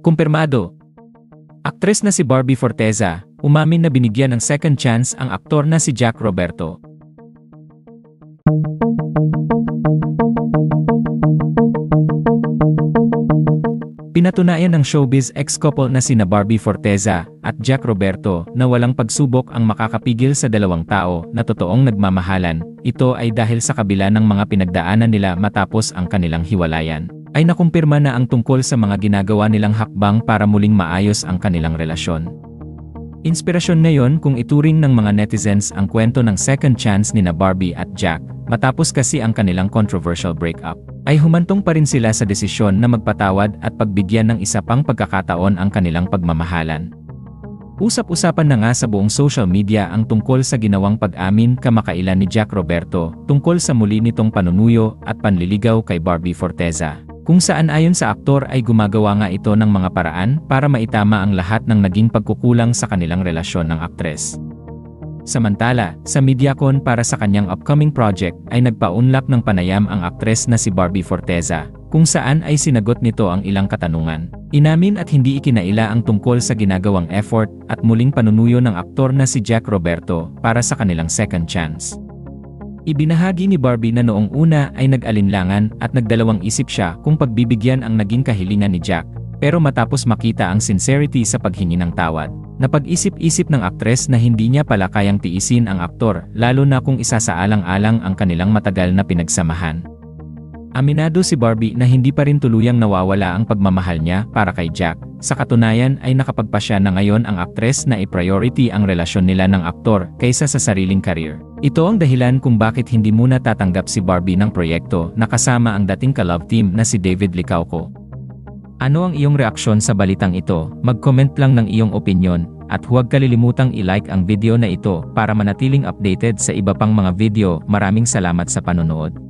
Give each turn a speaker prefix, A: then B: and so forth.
A: Kumpirmado. Aktres na si Barbie Forteza, umamin na binigyan ng second chance ang aktor na si Jack Roberto. Pinatunayan ng showbiz ex-couple na sina Barbie Forteza at Jack Roberto na walang pagsubok ang makakapigil sa dalawang tao na totoong nagmamahalan. Ito ay dahil sa kabila ng mga pinagdaanan nila matapos ang kanilang hiwalayan. Ay nakumpirma na ang tungkol sa mga ginagawa nilang hakbang para muling maayos ang kanilang relasyon. Inspirasyon ngayon kung ituring ng mga netizens ang kwento ng second chance ni na Barbie at Jack matapos kasi ang kanilang controversial breakup ay humantong pa rin sila sa desisyon na magpatawad at pagbigyan ng isa pang pagkakataon ang kanilang pagmamahalan. Usap-usapan na nga sa buong social media ang tungkol sa ginawang pag-amin kamakailan ni Jack Roberto tungkol sa muli nitong panunuyo at panliligaw kay Barbie Forteza, kung saan ayon sa aktor ay gumagawa nga ito ng mga paraan para maitama ang lahat ng naging pagkukulang sa kanilang relasyon ng aktres. Samantala, sa Mediacon para sa kanyang upcoming project ay nagpaunlak ng panayam ang aktres na si Barbie Forteza, kung saan ay sinagot nito ang ilang katanungan. Inamin at hindi ikinaila ang tungkol sa ginagawang effort at muling panunuyo ng aktor na si Jack Roberto para sa kanilang second chance. Ibinahagi ni Barbie na noong una ay nag-alinlangan at nagdalawang isip siya kung pagbibigyan ang naging kahilingan ni Jack, pero matapos makita ang sincerity sa paghingi ng tawad, Napag-isip-isip ng aktres na hindi niya pala kayang tiisin ang aktor lalo na kung isasaalang-alang ang kanilang matagal na pinagsamahan. Aminado si Barbie na hindi pa rin tuluyang nawawala ang pagmamahal niya para kay Jack. Sa katunayan ay nakapagpasya na ngayon ang aktres na i-priority ang relasyon nila ng aktor kaysa sa sariling karir. Ito ang dahilan kung bakit hindi muna tatanggap si Barbie ng proyekto na kasama ang dating ka-love team na si David Licauco. Ano ang iyong reaksyon sa balitang ito? Mag-comment lang ng iyong opinion at huwag kalilimutang i-like ang video na ito para manatiling updated sa iba pang mga video. Maraming salamat sa panonood.